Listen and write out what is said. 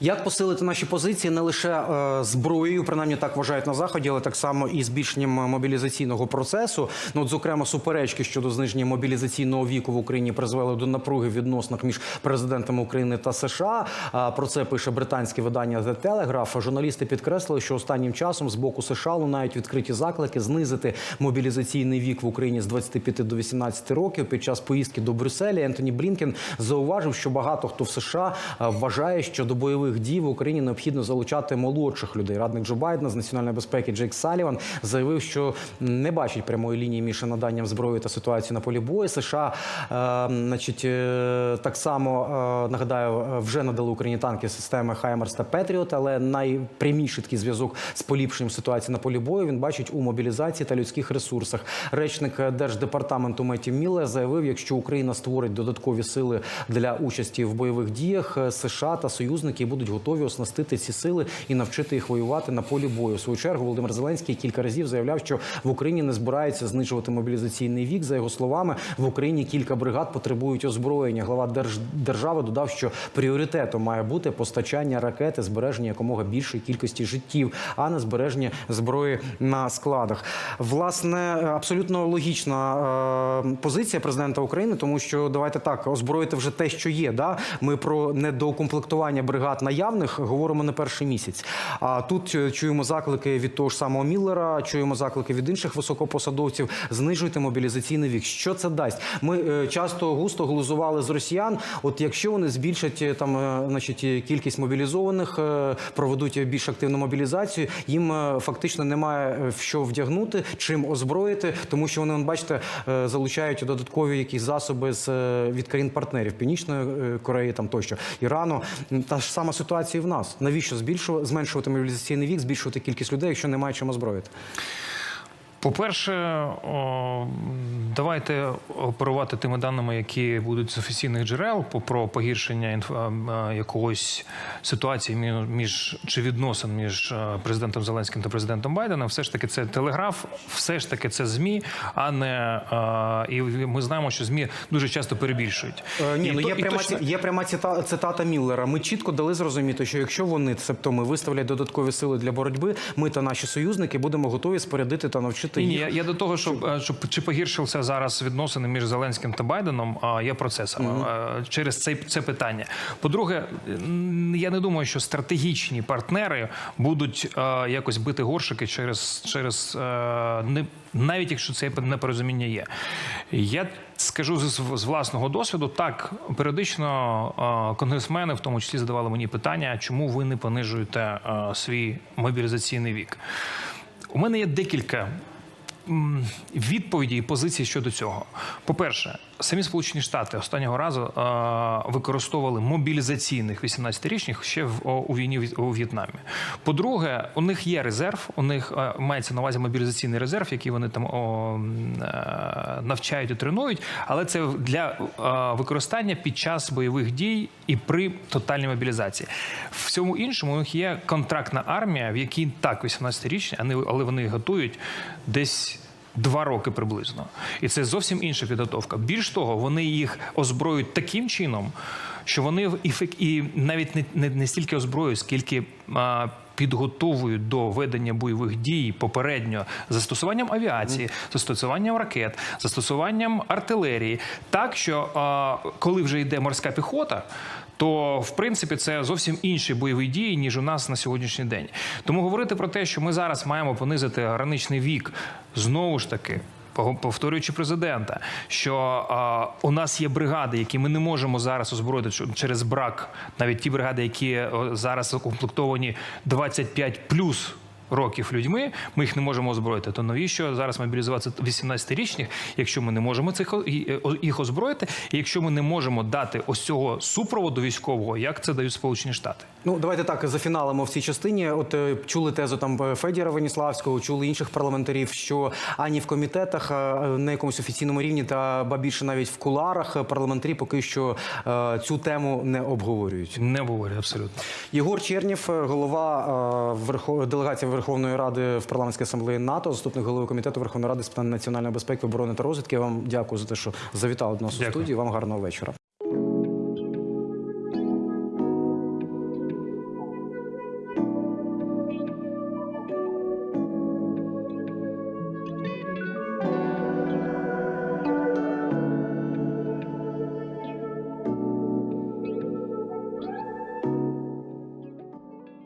Як посилити наші позиції не лише е, зброєю, принаймні так вважають на заході, але так само і збільшенням мобілізаційного процесу. Ну, от, зокрема, суперечки щодо зниження мобілізаційного віку в Україні призвели до напруги в відносинах між президентами України та США. Про це пише британське видання The Telegraph. Журналісти підкреслили, що останнім часом з боку США лунають відкриті заклики знизити мобілізаційний вік в Україні з 25 до 18 років. Під час поїздки до Брюсселя Ентоні Блінкен зауважив, що багато хто в США е, вважає, що до бойових дій в Україні необхідно залучати молодших людей. Радник Джо Байдена з національної безпеки Джейк Саліван заявив, що не бачить прямої лінії між наданням зброї та ситуацією на полі бою. США, е, значить, е, так само е, нагадаю, е, вже надали Україні танки системи Хаймерс та Петріот, але найпряміший такий зв'язок з поліпшенням ситуації на полі бою він бачить у мобілізації та людських ресурсах. Речник держдепартаменту Меті Мілле заявив, якщо Україна створить додаткові сили для участі в бойових діях, е, США та союзники будуть готові оснастити ці сили і навчити їх воювати на полі бою. В свою чергу Володимир Зеленський кілька разів заявляв, що в Україні не збирається знижувати мобілізаційний вік. За його словами, в Україні кілька бригад потребують озброєння. Глава держ... держави додав, що пріоритетом має бути постачання ракети, збереження якомога більшої кількості життів, а не збереження зброї на складах. Власне, абсолютно логічна е, позиція президента України, тому що давайте так озброїти вже те, що є. Да? Ми про недоукомплектування бригад наявних говоримо не перший місяць. А тут е, чуємо заклики від того ж самого Міллера, чуємо заклики від інших високопосадовців. Знижуйте мобілізаційний вік. Що це дасть? Ми е, часто густо глузували з росіян. От якщо вони збільшать е, там, значить, кількість мобілізованих, проведуть більш активну мобілізацію, їм фактично немає в що вдягнути, чим озброїти, тому що вони, бачите, залучають додаткові якісь засоби з від країн партнерів Північної Кореї, там тощо Ірану. Та ж сама ситуація і в нас. Навіщо збільшувати зменшувати мобілізаційний вік, збільшувати кількість людей, якщо немає чим озброїти? По-перше, давайте оперувати тими даними, які будуть з офіційних джерел про погіршення якогось ситуації мі- між чи відносин між президентом Зеленським та президентом Байденом. Все ж таки, це телеграф, все ж таки це змі, а не і ми знаємо, що змі дуже часто перебільшують. Е, ні, І ну то- є і пряма, точно- є пряма цита, цитата Міллера. Ми чітко дали зрозуміти, що якщо вони, цебто ми виставлять додаткові сили для боротьби, ми та наші союзники будемо готові спорядити та навчити Ні, ні, я, я до того, щоб, е, щоб чи погіршився зараз відносини між Зеленським та Байденом, а я про це саме е, через це, це питання. По-друге, я не думаю, що стратегічні партнери будуть е, якось бити горшики через, через не. Навіть якщо це непорозуміння є, я скажу з, з власного досвіду, так періодично конгресмени, в тому числі, задавали мені питання, чому ви не понижуєте свій мобілізаційний вік. У мене є декілька відповіді і позиції щодо цього. По-перше, самі Сполучені Штати останнього разу е, використовували мобілізаційних 18-річних ще в, у війні у В'єтнамі. По-друге, у них є резерв, у них е, мається на увазі мобілізаційний резерв, який вони там о, е, навчають і тренують, але це для використання під час бойових дій і при тотальній мобілізації. В всьому іншому у них є контрактна армія, в якій так 18-річні, але вони готують десь. Два роки приблизно, і це зовсім інша підготовка. Більш того, вони їх озброюють таким чином, що вони в і навіть не, не, не стільки озброюють, скільки а, підготовують до ведення бойових дій попередньо застосуванням авіації, застосуванням ракет, застосуванням артилерії, так що коли вже йде морська піхота. То в принципі це зовсім інші бойові дії ніж у нас на сьогоднішній день. Тому говорити про те, що ми зараз маємо понизити граничний вік, знову ж таки. Повторюючи президента, що е, у нас є бригади, які ми не можемо зараз озброїти через брак, навіть ті бригади, які зараз укомплектовані 25 плюс років людьми, ми їх не можемо озброїти. То навіщо зараз мобілізувати 18-річних, якщо ми не можемо цих е, їх озброїти, і якщо ми не можемо дати ось цього супроводу військового, як це дають Сполучені Штати? Ну давайте так зафіналимо в цій частині. От е, чули тезу там е, Федіра Веніславського, чули інших парламентарів, що ані в комітетах, на якомусь офіційному рівні, та ба більше навіть в куларах парламентарі поки що цю тему не обговорюють. Не говорю абсолютно. Єгор Чернєв, е, голова Верхов... делегації Верховної Ради в парламентській асамблеї НАТО, заступник голови комітету Верховної Ради з питань національної безпеки, оборони та розвідки. Я вам дякую за те, що завітали до нас у студії. Вам гарного вечора.